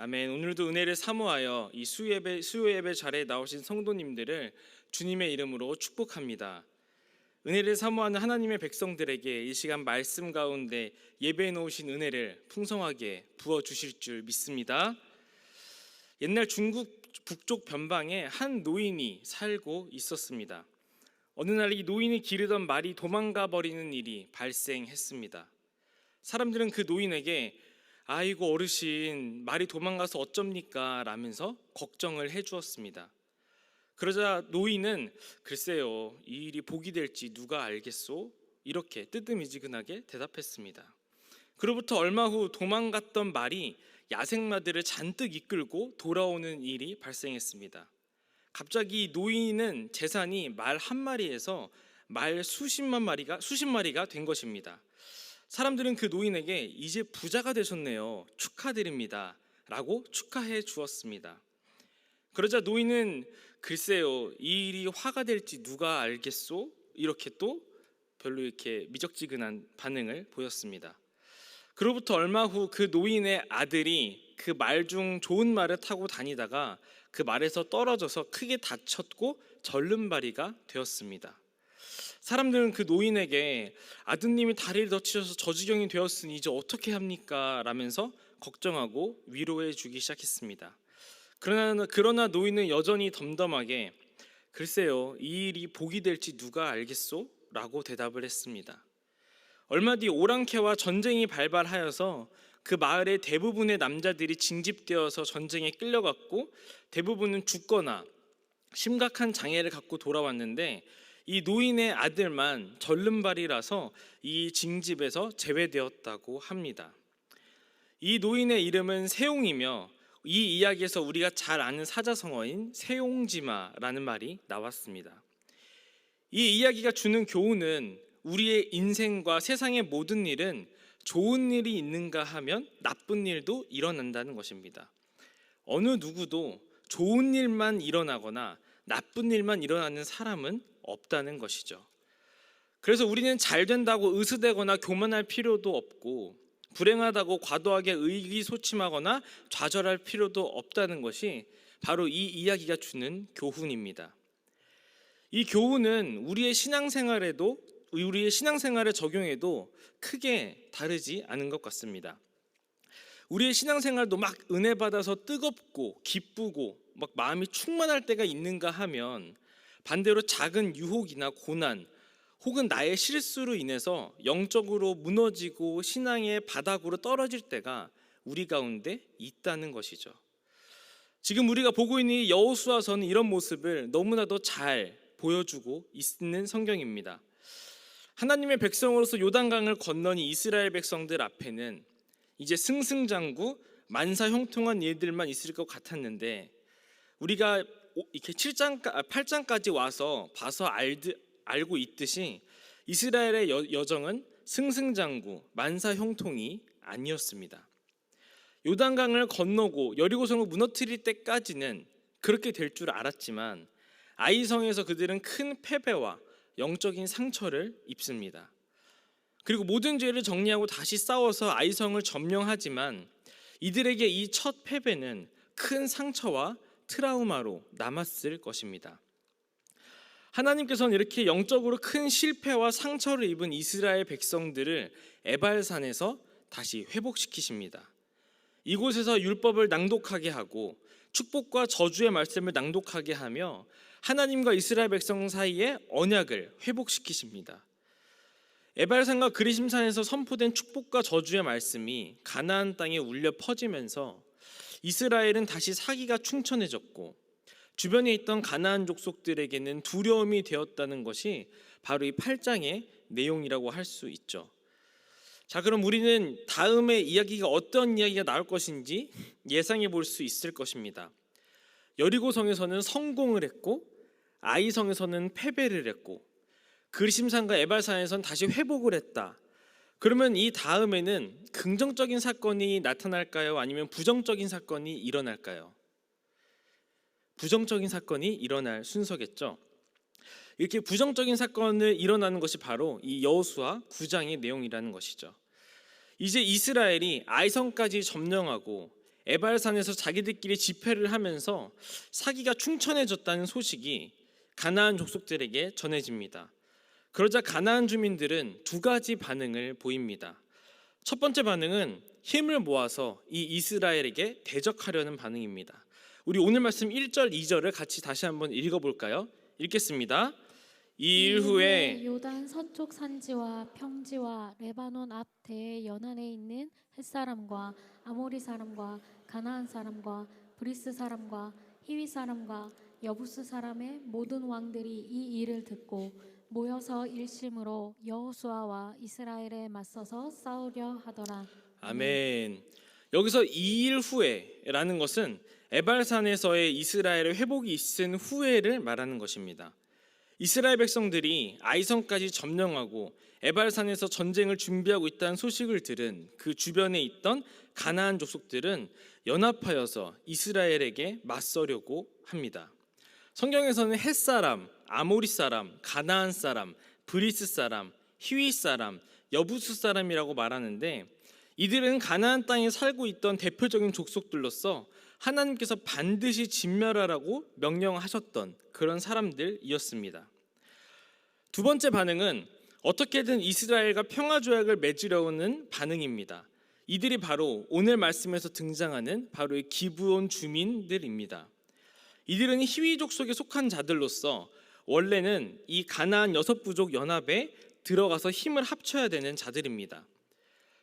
아멘. 오늘도 은혜를 사모하여 이 수예배 수요예배 자리에 나오신 성도님들을 주님의 이름으로 축복합니다. 은혜를 사모하는 하나님의 백성들에게 이 시간 말씀 가운데 예배해 놓으신 은혜를 풍성하게 부어 주실 줄 믿습니다. 옛날 중국 북쪽 변방에 한 노인이 살고 있었습니다. 어느 날 이 노인이 기르던 말이 도망가 버리는 일이 발생했습니다. 사람들은 그 노인에게 아이고 어르신 말이 도망가서 어쩝니까 라면서 걱정을 해 주었습니다. 그러자 노인은 글쎄요 이 일이 복이 될지 누가 알겠소 이렇게 뜨뜻미지근하게 대답했습니다. 그로부터 얼마 후 도망갔던 말이 야생마들을 잔뜩 이끌고 돌아오는 일이 발생했습니다. 갑자기 노인은 재산이 말 한 마리에서 말 수십만 마리가 수십 마리가 된 것입니다. 사람들은 그 노인에게 이제 부자가 되셨네요. 축하드립니다. 라고 축하해 주었습니다. 그러자 노인은 글쎄요, 이 일이 화가 될지 누가 알겠소? 이렇게 또 별로 이렇게 미적지근한 반응을 보였습니다. 그로부터 얼마 후 그 노인의 아들이 그 말 중 좋은 말을 타고 다니다가 그 말에서 떨어져서 크게 다쳤고 절름발이가 되었습니다. 사람들은 그 노인에게 아드님이 다리를 다치셔서 저지경이 되었으니 이제 어떻게 합니까? 라면서 걱정하고 위로해 주기 시작했습니다. 그러나 그러나 노인은 여전히 덤덤하게 글쎄요 이 일이 복이 될지 누가 알겠소? 라고 대답을 했습니다. 얼마 뒤 오랑캐와 전쟁이 발발하여서 그 마을의 대부분의 남자들이 징집되어서 전쟁에 끌려갔고 대부분은 죽거나 심각한 장애를 갖고 돌아왔는데 이 노인의 아들만 절름발이라서 이 징집에서 제외되었다고 합니다. 이 노인의 이름은 세용이며 이 이야기에서 우리가 잘 아는 사자성어인 세용지마라는 말이 나왔습니다. 이 이야기가 주는 교훈은 우리의 인생과 세상의 모든 일은 좋은 일이 있는가 하면 나쁜 일도 일어난다는 것입니다. 어느 누구도 좋은 일만 일어나거나 나쁜 일만 일어나는 사람은 없다는 것이죠. 그래서 우리는 잘 된다고 으스대거나 교만할 필요도 없고 불행하다고 과도하게 의기소침하거나 좌절할 필요도 없다는 것이 바로 이 이야기가 주는 교훈입니다. 이 교훈은 우리의 신앙생활에도 우리의 신앙생활에 적용해도 크게 다르지 않은 것 같습니다. 우리의 신앙생활도 막 은혜 받아서 뜨겁고 기쁘고 막 마음이 충만할 때가 있는가 하면 반대로 작은 유혹이나 고난 혹은 나의 실수로 인해서 영적으로 무너지고 신앙의 바닥으로 떨어질 때가 우리 가운데 있다는 것이죠. 지금 우리가 보고 있는 이 여호수아서는 이런 모습을 너무나도 잘 보여주고 있는 성경입니다. 하나님의 백성으로서 요단강을 건너니 이스라엘 백성들 앞에는 이제 승승장구 만사 형통한 일들만 있을 것 같았는데 우리가 이렇게 7장 8장까지 와서 봐서 알드, 알고 있듯이 이스라엘의 여, 여정은 승승장구 만사 형통이 아니었습니다. 요단강을 건너고 여리고성을 무너뜨릴 때까지는 그렇게 될 줄 알았지만 아이성에서 그들은 큰 패배와 영적인 상처를 입습니다. 그리고 모든 죄를 정리하고 다시 싸워서 아이성을 점령하지만 이들에게 이 첫 패배는 큰 상처와 트라우마로 남았을 것입니다. 하나님께서는 이렇게 영적으로 큰 실패와 상처를 입은 이스라엘 백성들을 에발산에서 다시 회복시키십니다. 이곳에서 율법을 낭독하게 하고 축복과 저주의 말씀을 낭독하게 하며 하나님과 이스라엘 백성 사이에 언약을 회복시키십니다. 에발산과 그리심산에서 선포된 축복과 저주의 말씀이 가나안 땅에 울려 퍼지면서 이스라엘은 다시 사기가 충천해졌고 주변에 있던 가나안 족속들에게는 두려움이 되었다는 것이 바로 이 8장의 내용이라고 할 수 있죠. 자, 그럼 우리는 다음에 이야기가 어떤 이야기가 나올 것인지 예상해 볼 수 있을 것입니다. 여리고성에서는 성공을 했고 아이성에서는 패배를 했고 그리심산과 에발산에서는 다시 회복을 했다. 그러면 이 다음에는 긍정적인 사건이 나타날까요? 아니면 부정적인 사건이 일어날까요? 부정적인 사건이 일어날 순서겠죠. 이렇게 부정적인 사건을 일어나는 것이 바로 이 여호수아 9장의 내용이라는 것이죠. 이제 이스라엘이 아이성까지 점령하고 에발산에서 자기들끼리 집회를 하면서 사기가 충천해졌다는 소식이 가나안 족속들에게 전해집니다. 그러자 가나안 주민들은 두 가지 반응을 보입니다. 첫 번째 반응은 힘을 모아서 이 이스라엘에게 대적하려는 반응입니다. 우리 오늘 말씀 1절, 2절을 같이 다시 한번 읽어 볼까요? 읽겠습니다. 이일 후에 요단 서쪽 산지와 평지와 레바논 앞 대의 연안에 있는 햇사람과 아모리 사람과 가나안 사람과 브리스 사람과 히위 사람과 여부스 사람의 모든 왕들이 이 일을 듣고 모여서 일심으로 여호수아와 이스라엘에 맞서서 싸우려 하더라. 아멘. 여기서 이 일 후에라는 것은 에발산에서의 이스라엘의 회복이 있은 후에를 말하는 것입니다. 이스라엘 백성들이 아이성까지 점령하고 에발산에서 전쟁을 준비하고 있다는 소식을 들은 그 주변에 있던 가나안 족속들은 연합하여서 이스라엘에게 맞서려고 합니다. 성경에서는 햇 사람, 아모리 사람, 가나안 사람, 브리스 사람, 히위 사람, 여부스 사람이라고 말하는데 이들은 가나안 땅에 살고 있던 대표적인 족속들로서 하나님께서 반드시 진멸하라고 명령하셨던 그런 사람들이었습니다. 두 번째 반응은 어떻게든 이스라엘과 평화 조약을 맺으려는 반응입니다. 이들이 바로 오늘 말씀에서 등장하는 바로 이 기브온 주민들입니다. 이들은 히위족 속에 속한 자들로서 원래는 이 가나안 여섯 부족 연합에 들어가서 힘을 합쳐야 되는 자들입니다.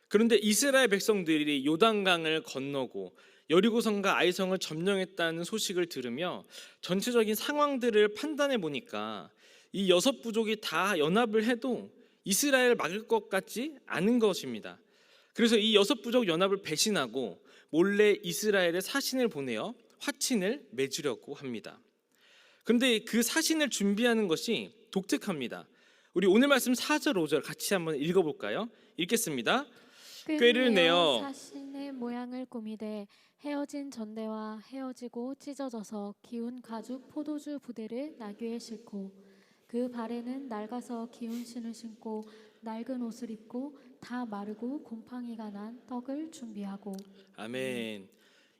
그런데 이스라엘 백성들이 요단강을 건너고 여리고성과 아이성을 점령했다는 소식을 들으며 전체적인 상황들을 판단해 보니까 이 여섯 부족이 다 연합을 해도 이스라엘 막을 것 같지 않은 것입니다. 그래서 이 여섯 부족 연합을 배신하고 몰래 이스라엘에 사신을 보내어 화친을 맺으려고 합니다. 그런데 그 사신을 준비하는 것이 독특합니다. 우리 오늘 말씀 4절 5절 같이 한번 읽어 볼까요? 읽겠습니다. 꾀를 내어 사신의 모양을 꾸미되 헤어진 전대와 헤어지고 찢어져서 기운 가죽 포도주 부대를 나귀에 싣고 그 발에는 낡아서 기운 신을 신고 낡은 옷을 입고 다 마르고 곰팡이가 난 떡을 준비하고 아멘.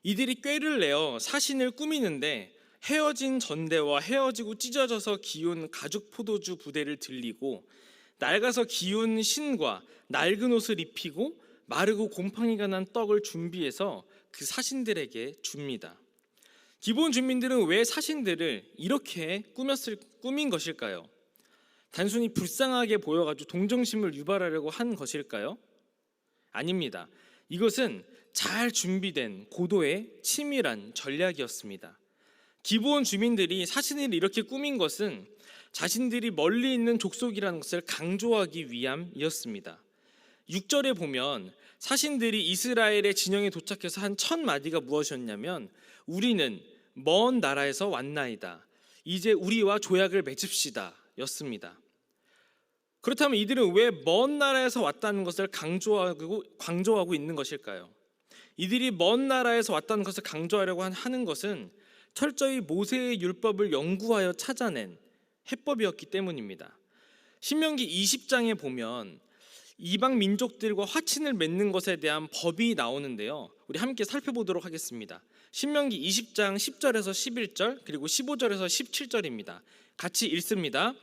이들이 꾀를 내어 사신을 꾸미는데 헤어진 전대와 헤어지고 찢어져서 기운 가죽 포도주 부대를 들리고 낡아서 기운 신과 낡은 옷을 입히고 마르고 곰팡이가 난 떡을 준비해서 그 사신들에게 줍니다. 기본 주민들은 왜 사신들을 이렇게 꾸몄을 꾸민 것일까요? 단순히 불쌍하게 보여가지고 동정심을 유발하려고 한 것일까요? 아닙니다. 이것은 잘 준비된 고도의 치밀한 전략이었습니다. 기본 주민들이 사신을 이렇게 꾸민 것은 자신들이 멀리 있는 족속이라는 것을 강조하기 위함이었습니다. 6절에 보면 사신들이 이스라엘의 진영에 도착해서 한 첫 마디가 무엇이었냐면 우리는 먼 나라에서 왔나이다. 이제 우리와 조약을 맺읍시다. 였습니다. 그렇다면 이들은 왜 먼 나라에서 왔다는 것을 강조하고 강조하고 있는 것일까요? 이들이 먼 나라에서 왔다는 것을 강조하려고 하는 것은 철저히 모세의 율법을 연구하여 찾아낸 해법이었기 때문입니다. 신명기 20장에 보면 이방 민족들과 화친을 맺는 것에 대한 법이 나오는데요. 우리 함께 살펴보도록 하겠습니다. 신명기 20장 10절에서 11절 그리고 15절에서 17절입니다. 같이 읽습니다.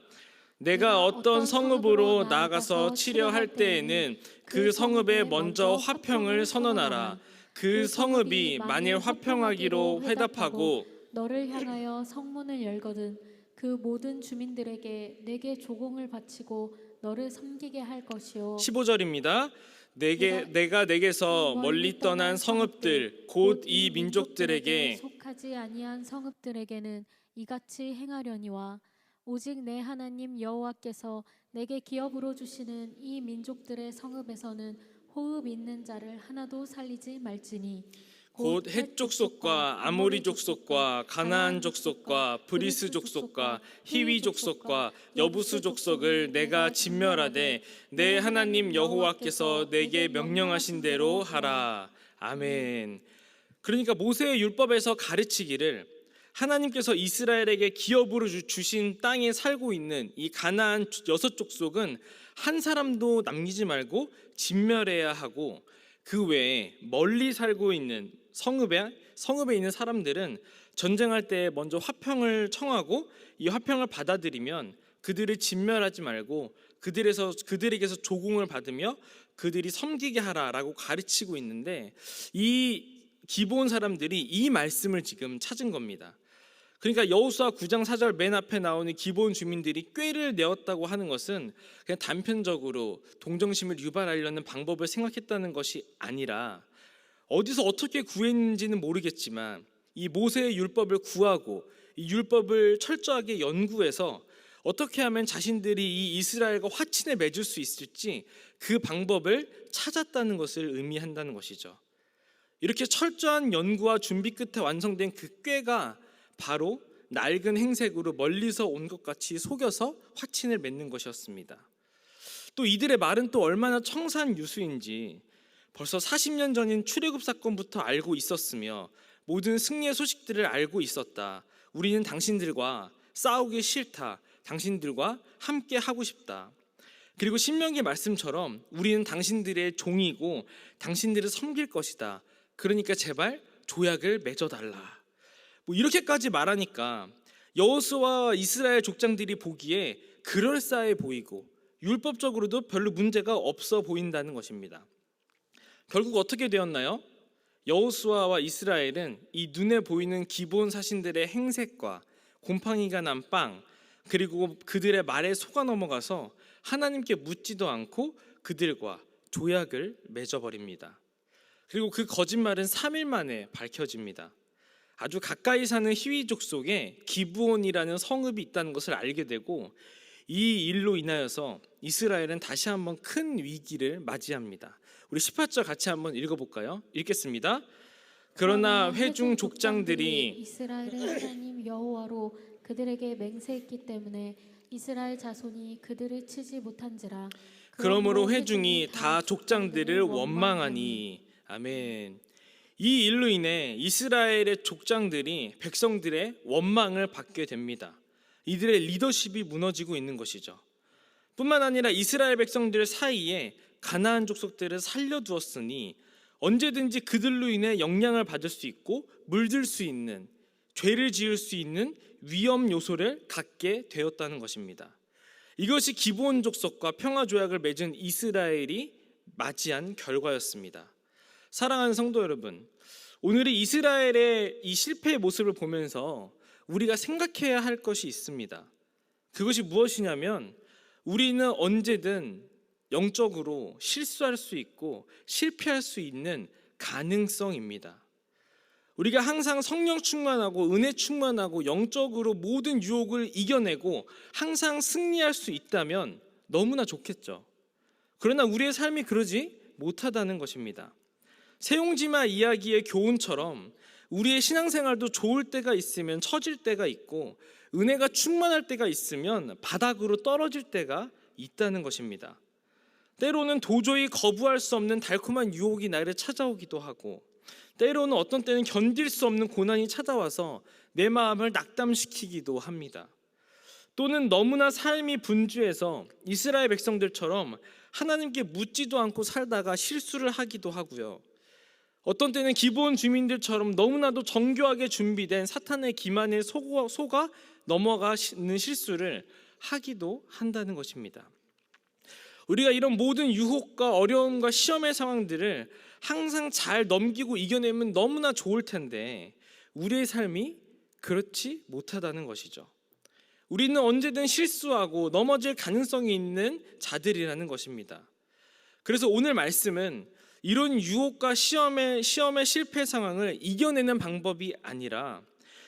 내가 어떤 성읍으로 나아가서 치려 할 때에는 그 성읍에 먼저 화평을 선언하라. 그 성읍이 만일 화평하기로 회답하고 너를 향하여 성문을 열거든 그 모든 주민들에게 내게 조공을 바치고 너를 섬기게 할 것이요 15절입니다. 내게 내가 내게서 멀리 떠난 성읍들 곧 이 민족들에게 속하지 아니한 성읍들에게는 이같이 행하려니와 오직 내 하나님 여호와께서 내게 기업으로 주시는 이 민족들의 성읍에서는 호흡 있는 자를 하나도 살리지 말지니 곧 헷족 속과 아모리 족속과 가나안 족속과 브리스 족속과 히위 족속과 여부스 족속을 내가 진멸하되 내 하나님 여호와께서 내게 명령하신 대로 하라 아멘. 그러니까 모세의 율법에서 가르치기를 하나님께서 이스라엘에게 기업으로 주- 주신 땅에 살고 있는 이 가나안 여섯 족속은 한 사람도 남기지 말고 진멸해야 하고 그 외에 멀리 살고 있는 성읍에 성읍에 있는 사람들은 전쟁할 때 먼저 화평을 청하고 이 화평을 받아들이면 그들을 진멸하지 말고 그들에서 그들에게서 조공을 받으며 그들이 섬기게 하라라고 가르치고 있는데 이 기본 사람들이 이 말씀을 지금 찾은 겁니다. 그러니까 여호수아 9장 4절 맨 앞에 나오는 기본 주민들이 꾀를 내었다고 하는 것은 그냥 단편적으로 동정심을 유발하려는 방법을 생각했다는 것이 아니라 어디서 어떻게 구했는지는 모르겠지만 이 모세의 율법을 구하고 이 율법을 철저하게 연구해서 어떻게 하면 자신들이 이 이스라엘과 화친을 맺을 수 있을지 그 방법을 찾았다는 것을 의미한다는 것이죠. 이렇게 철저한 연구와 준비 끝에 완성된 그 꾀가 바로 낡은 행색으로 멀리서 온 것 같이 속여서 화친을 맺는 것이었습니다. 또 이들의 말은 또 얼마나 청산 유수인지 벌써 40년 전인 출애굽 사건부터 알고 있었으며 모든 승리의 소식들을 알고 있었다. 우리는 당신들과 싸우기 싫다. 당신들과 함께 하고 싶다. 그리고 신명기 말씀처럼 우리는 당신들의 종이고 당신들을 섬길 것이다. 그러니까 제발 조약을 맺어달라. 뭐 이렇게까지 말하니까 여호수와 이스라엘 족장들이 보기에 그럴싸해 보이고 율법적으로도 별로 문제가 없어 보인다는 것입니다. 결국 어떻게 되었나요? 여호수아와 이스라엘은 이 눈에 보이는 기본 사신들의 행색과 곰팡이가 난 빵 그리고 그들의 말에 속아 넘어가서 하나님께 묻지도 않고 그들과 조약을 맺어버립니다. 그리고 그 거짓말은 3일 만에 밝혀집니다. 아주 가까이 사는 히위족 속에 기브온이라는 성읍이 있다는 것을 알게 되고 이 일로 인하여서 이스라엘은 다시 한번 큰 위기를 맞이합니다. 우리 18절 같이 한번 읽어 볼까요? 읽겠습니다. 그러나 회중 족장들이 이스라엘의 하나님 여호와로 그들에게 맹세했기 때문에 이스라엘 자손이 그들을 치지 못한지라 그러므로 회중이 다 족장들을 원망하니 아멘. 이 일로 인해 이스라엘의 족장들이 백성들의 원망을 받게 됩니다. 이들의 리더십이 무너지고 있는 것이죠. 뿐만 아니라 이스라엘 백성들 사이에 가나안 족속들을 살려두었으니 언제든지 그들로 인해 영향을 받을 수 있고 물들 수 있는 죄를 지을 수 있는 위험 요소를 갖게 되었다는 것입니다. 이것이 기본 족속과 평화 조약을 맺은 이스라엘이 맞이한 결과였습니다. 사랑하는 성도 여러분, 오늘의 이스라엘의 이 실패의 모습을 보면서 우리가 생각해야 할 것이 있습니다. 그것이 무엇이냐면 우리는 언제든 영적으로 실수할 수 있고 실패할 수 있는 가능성입니다. 우리가 항상 성령 충만하고 은혜 충만하고 영적으로 모든 유혹을 이겨내고 항상 승리할 수 있다면 너무나 좋겠죠. 그러나 우리의 삶이 그러지 못하다는 것입니다. 세용지마 이야기의 교훈처럼 우리의 신앙생활도 좋을 때가 있으면 처질 때가 있고 은혜가 충만할 때가 있으면 바닥으로 떨어질 때가 있다는 것입니다. 때로는 도저히 거부할 수 없는 달콤한 유혹이 나를 찾아오기도 하고 때로는 어떤 때는 견딜 수 없는 고난이 찾아와서 내 마음을 낙담시키기도 합니다. 또는 너무나 삶이 분주해서 이스라엘 백성들처럼 하나님께 묻지도 않고 살다가 실수를 하기도 하고요. 어떤 때는 기본 주민들처럼 너무나도 정교하게 준비된 사탄의 기만에 속아, 넘어가는 실수를 하기도 한다는 것입니다. 우리가 이런 모든 유혹과 어려움과 시험의 상황들을 항상 잘 넘기고 이겨내면 너무나 좋을 텐데 우리의 삶이 그렇지 못하다는 것이죠. 우리는 언제든 실수하고 넘어질 가능성이 있는 자들이라는 것입니다. 그래서 오늘 말씀은 이런 유혹과 시험의 시험의 실패 상황을 이겨내는 방법이 아니라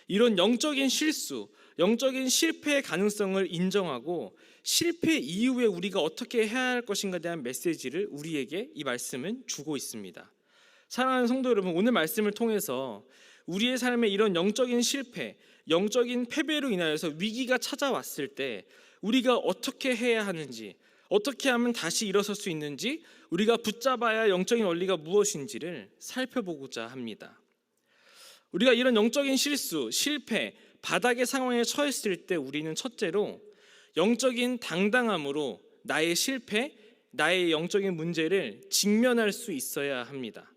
이런 영적인 실수, 영적인 실패의 가능성을 인정하고 실패 이후에 우리가 어떻게 해야 할 것인가에 대한 메시지를 우리에게 이 말씀은 주고 있습니다. 사랑하는 성도 여러분, 오늘 말씀을 통해서 우리의 삶에 이런 영적인 실패, 영적인 패배로 인하여서 위기가 찾아왔을 때 우리가 어떻게 해야 하는지, 어떻게 하면 다시 일어설 수 있는지 우리가 붙잡아야 할 영적인 원리가 무엇인지를 살펴보고자 합니다. 우리가 이런 영적인 실수, 실패, 바닥의 상황에 처했을 때 우리는 첫째로 영적인 당당함으로 나의 실패, 나의 영적인 문제를 직면할 수 있어야 합니다.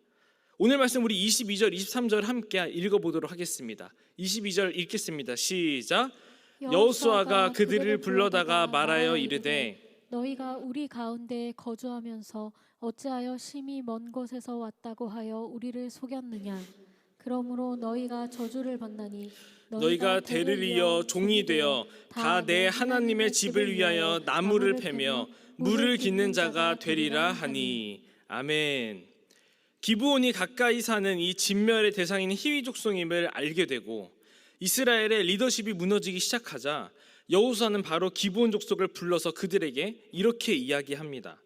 오늘 말씀 우리 22절, 23절 함께 읽어보도록 하겠습니다. 22절 읽겠습니다. 시작. 여호수아가 그들을 불러다가 말하여 이르되 너희가 우리 가운데 거주하면서 어찌하여 심히 먼 곳에서 왔다고 하여 우리를 속였느냐? 그러므로 너희가 저주를 받나니 너희가 대를 이어 종이 되어 다 내 하나님의 집을 위하여 나무를 패며 물을 깃는 자가 되리라 하니. 아멘. 기브온이 가까이 사는 이 진멸의 대상인 히위 족속임을 알게 되고 이스라엘의 리더십이 무너지기 시작하자 여호수아는 바로 기브온 족속을 불러서 그들에게 이렇게 이야기합니다.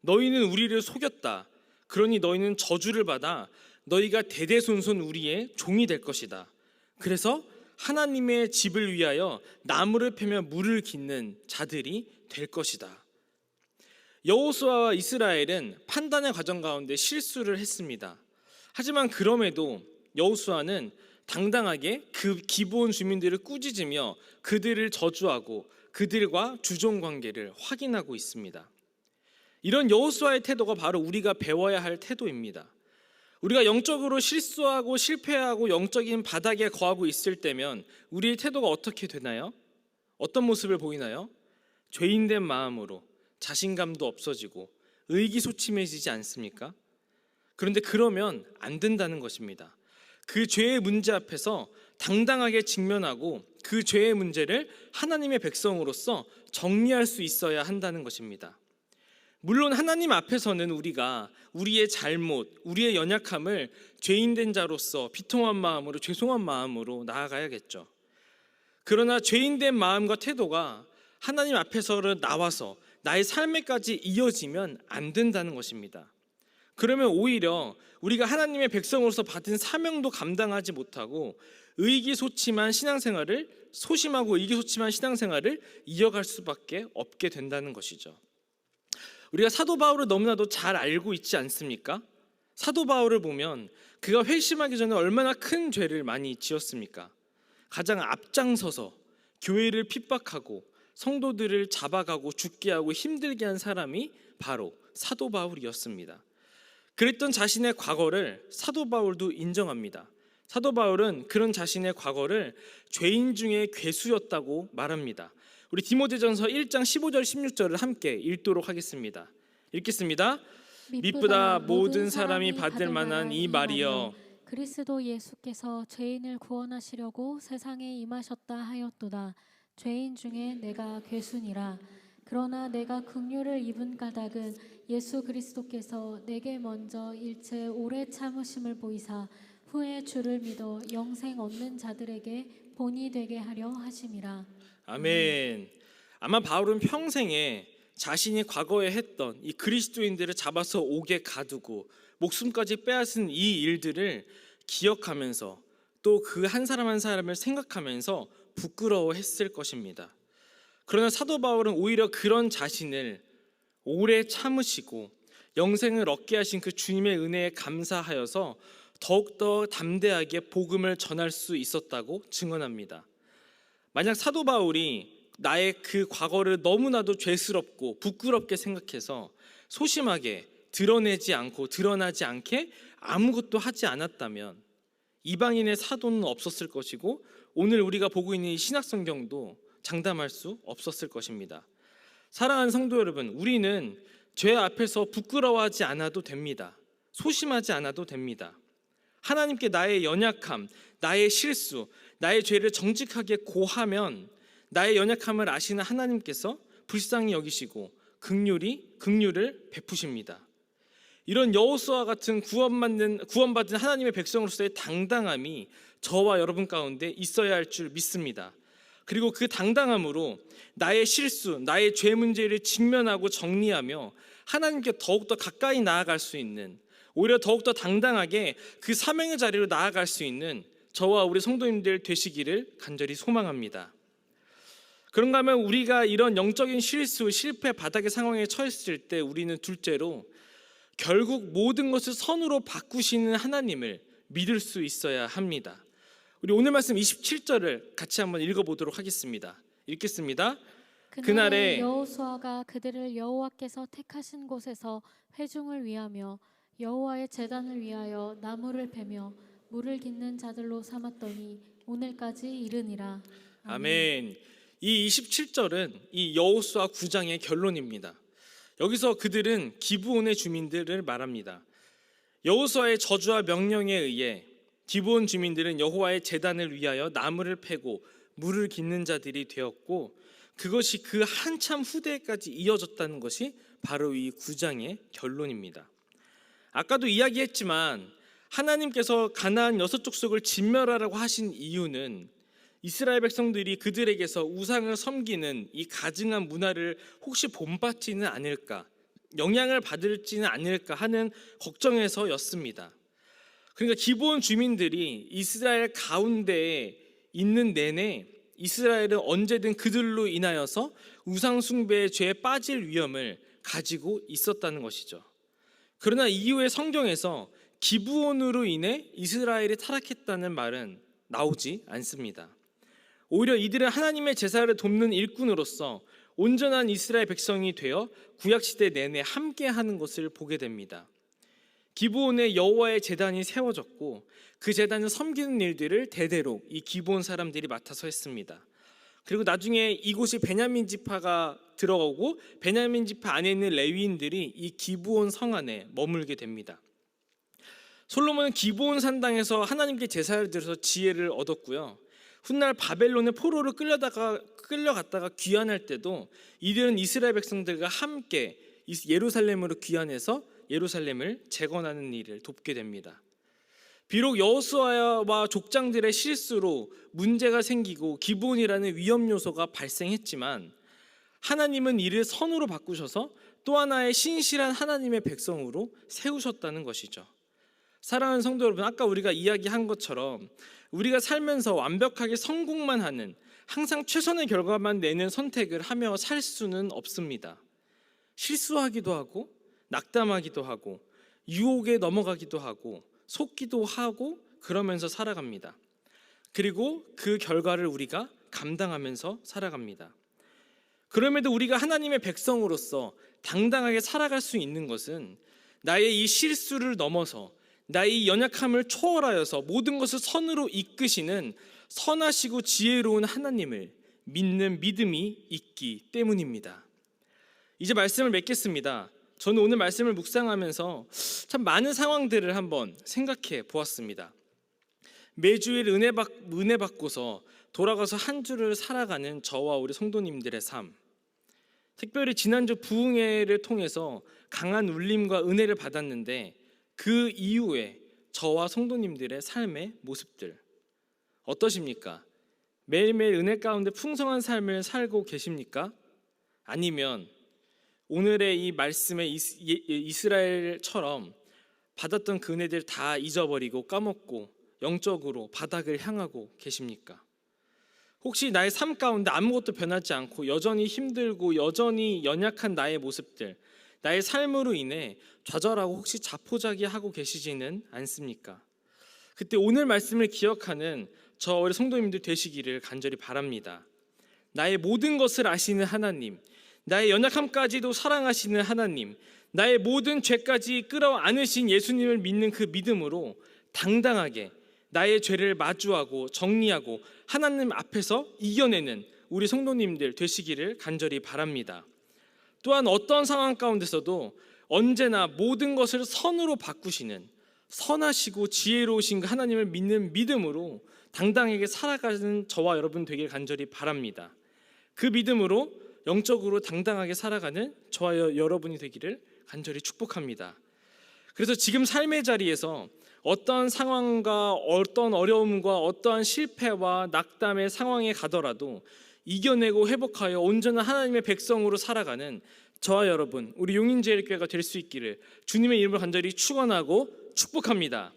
너희는 우리를 속였다. 그러니 너희는 저주를 받아 너희가 대대손손 우리의 종이 될 것이다. 그래서 하나님의 집을 위하여 나무를 패며 물을 깃는 자들이 될 것이다. 여호수아와 이스라엘은 판단의 과정 가운데 실수를 했습니다. 하지만 그럼에도 여호수아는 당당하게 그 기본 주민들을 꾸짖으며 그들을 저주하고 그들과 주종 관계를 확인하고 있습니다. 이런 여호수아의 태도가 바로 우리가 배워야 할 태도입니다. 우리가 영적으로 실수하고 실패하고 영적인 바닥에 거하고 있을 때면 우리의 태도가 어떻게 되나요? 어떤 모습을 보이나요? 죄인된 마음으로 자신감도 없어지고 의기소침해지지 않습니까? 그런데 그러면 안 된다는 것입니다. 그 죄의 문제 앞에서 당당하게 직면하고 그 죄의 문제를 하나님의 백성으로서 정리할 수 있어야 한다는 것입니다. 물론 하나님 앞에서는 우리가 우리의 잘못, 우리의 연약함을 죄인된 자로서 비통한 마음으로 죄송한 마음으로 나아가야겠죠. 그러나 죄인된 마음과 태도가 하나님 앞에서는 나와서 나의 삶에까지 이어지면 안 된다는 것입니다. 그러면 오히려 우리가 하나님의 백성으로서 받은 사명도 감당하지 못하고 의기소침한 신앙생활을 소심하고 의기소침한 신앙생활을 이어갈 수밖에 없게 된다는 것이죠. 우리가 사도 바울을 너무나도 잘 알고 있지 않습니까? 사도 바울을 보면 그가 회심하기 전에 얼마나 큰 죄를 많이 지었습니까? 가장 앞장서서 교회를 핍박하고 성도들을 잡아가고 죽게 하고 힘들게 한 사람이 바로 사도 바울이었습니다. 그랬던 자신의 과거를 사도 바울도 인정합니다. 사도 바울은 그런 자신의 과거를 죄인 중에 괴수였다고 말합니다. 우리 디모데전서 1장 15절 16절을 함께 읽도록 하겠습니다. 읽겠습니다. 미쁘다 모든 사람이 받을 만한 이 말이여 그리스도 예수께서 죄인을 구원하시려고 세상에 임하셨다 하였도다 죄인 중에 내가 괴순이라 그러나 내가 긍휼을 입은 까닭은 예수 그리스도께서 내게 먼저 일체 오래 참으심을 보이사 후에 주를 믿어 영생 얻는 자들에게 본이 되게 하려 하심이라 아멘. 아마 바울은 평생에 자신이 과거에 했던 이 그리스도인들을 잡아서 옥에 가두고 목숨까지 빼앗은 이 일들을 기억하면서 또 그 한 사람 한 사람을 생각하면서 부끄러워했을 것입니다. 그러나 사도 바울은 오히려 그런 자신을 오래 참으시고 영생을 얻게 하신 그 주님의 은혜에 감사하여서 더욱더 담대하게 복음을 전할 수 있었다고 증언합니다. 만약 사도 바울이 나의 그 과거를 너무나도 죄스럽고 부끄럽게 생각해서 소심하게 드러내지 않고 드러나지 않게 아무것도 하지 않았다면 이방인의 사도는 없었을 것이고 오늘 우리가 보고 있는 이 신약성경도 장담할 수 없었을 것입니다. 사랑하는 성도 여러분, 우리는 죄 앞에서 부끄러워하지 않아도 됩니다. 소심하지 않아도 됩니다. 하나님께 나의 연약함, 나의 실수, 나의 죄를 정직하게 고하면 나의 연약함을 아시는 하나님께서 불쌍히 여기시고 극률이 극률을 베푸십니다. 이런 여호수아 같은 구원받는 구원받은 하나님의 백성으로서의 당당함이 저와 여러분 가운데 있어야 할 줄 믿습니다. 그리고 그 당당함으로 나의 실수, 나의 죄 문제를 직면하고 정리하며 하나님께 더욱더 가까이 나아갈 수 있는 오히려 더욱더 당당하게 그 사명의 자리로 나아갈 수 있는 저와 우리 성도님들 되시기를 간절히 소망합니다. 그런가 하면 우리가 이런 영적인 실수, 실패 바닥의 상황에 처했을 때 우리는 둘째로 결국 모든 것을 선으로 바꾸시는 하나님을 믿을 수 있어야 합니다. 우리 오늘 말씀 27절을 같이 한번 읽어보도록 하겠습니다. 읽겠습니다. 그날에 여호수아가 그들을 여호와께서 택하신 곳에서 회중을 위하며 여호와의 제단을 위하여 나무를 베며 물을 깃는 자들로 삼았더니 오늘까지 이르니라. 아멘. 이 27절은 이 여호수아 9장의 결론입니다. 여기서 그들은 기브온의 주민들을 말합니다. 여호수아의 저주와 명령에 의해 기브온 주민들은 여호와의 제단을 위하여 나무를 패고 물을 깃는 자들이 되었고 그것이 그 한참 후대까지 이어졌다는 것이 바로 이 9장의 결론입니다. 아까도 이야기했지만 하나님께서 가나안 여섯 족속을 진멸하라고 하신 이유는 이스라엘 백성들이 그들에게서 우상을 섬기는 이 가증한 문화를 혹시 본받지는 않을까, 영향을 받을지는 않을까 하는 걱정에서였습니다. 그러니까 기본 주민들이 이스라엘 가운데에 있는 내내 이스라엘은 언제든 그들로 인하여서 우상 숭배의 죄에 빠질 위험을 가지고 있었다는 것이죠. 그러나 이후에 성경에서 기브온으로 인해 이스라엘이 타락했다는 말은 나오지 않습니다. 오히려 이들은 하나님의 제사를 돕는 일꾼으로서 온전한 이스라엘 백성이 되어 구약 시대 내내 함께 하는 것을 보게 됩니다. 기브온에 여호와의 제단이 세워졌고 그 제단을 섬기는 일들을 대대로 이 기브온 사람들이 맡아서 했습니다. 그리고 나중에 이곳이 베냐민 지파가 들어오고 베냐민 지파 안에 있는 레위인들이 이 기브온 성 안에 머물게 됩니다. 솔로몬은 기브온 산당에서 하나님께 제사를 드려서 지혜를 얻었고요. 훗날 바벨론의 포로로 끌려다가 끌려갔다가 귀환할 때도 이들은 이스라엘 백성들과 함께 예루살렘으로 귀환해서 예루살렘을 재건하는 일을 돕게 됩니다. 비록 여호수아와 족장들의 실수로 문제가 생기고 기본이라는 위험 요소가 발생했지만 하나님은 이를 선으로 바꾸셔서 또 하나의 신실한 하나님의 백성으로 세우셨다는 것이죠. 사랑하는 성도 여러분, 아까 우리가 이야기한 것처럼 우리가 살면서 완벽하게 성공만 하는 항상 최선의 결과만 내는 선택을 하며 살 수는 없습니다. 실수하기도 하고 낙담하기도 하고 유혹에 넘어가기도 하고 속기도 하고 그러면서 살아갑니다. 그리고 그 결과를 우리가 감당하면서 살아갑니다. 그럼에도 우리가 하나님의 백성으로서 당당하게 살아갈 수 있는 것은 나의 이 실수를 넘어서 나의 이 연약함을 초월하여서 모든 것을 선으로 이끄시는 선하시고 지혜로운 하나님을 믿는 믿음이 있기 때문입니다. 이제 말씀을 맺겠습니다. 저는 오늘 말씀을 묵상하면서 참 많은 상황들을 한번 생각해 보았습니다. 매주일 은혜 받 은혜 받고서 돌아가서 한 주를 살아가는 저와 우리 성도님들의 삶. 특별히 지난주 부흥회를 통해서 강한 울림과 은혜를 받았는데 그 이후에 저와 성도님들의 삶의 모습들 어떠십니까? 매일매일 은혜 가운데 풍성한 삶을 살고 계십니까? 아니면 오늘의 이 이스- 예- 예- 이스라엘처럼 받았던 그 은혜들 다 잊어버리고 까먹고 영적으로 바닥을 향하고 계십니까? 혹시 나의 삶 가운데 아무것도 변하지 않고 여전히 힘들고 여전히 연약한 나의 모습들, 나의 삶으로 인해 좌절하고 혹시 자포자기하고 계시지는 않습니까? 그때 오늘 말씀을 기억하는 저 우리 성도님들 되시기를 간절히 바랍니다. 나의 모든 것을 아시는 하나님, 나의 연약함까지도 사랑하시는 하나님, 나의 모든 죄까지 끌어안으신 예수님을 믿는 그 믿음으로 당당하게 나의 죄를 마주하고 정리하고 하나님 앞에서 이겨내는 우리 성도님들 되시기를 간절히 바랍니다. 또한 어떤 상황 가운데서도 언제나 모든 것을 선으로 바꾸시는 선하시고 지혜로우신 그 하나님을 믿는 믿음으로 당당하게 살아가는 저와 여러분 되길 간절히 바랍니다. 그 믿음으로 영적으로 당당하게 살아가는 저와 여- 여러분이 되기를 간절히 축복합니다. 그래서 지금 삶의 자리에서 어떤 상황과 어떤 어려움과 어떠한 실패와 낙담의 상황에 가더라도 이겨내고 회복하여 온전한 하나님의 백성으로 살아가는 저와 여러분 우리 용인제일교회가 될 수 있기를 주님의 이름을 간절히 축원하고 축복합니다.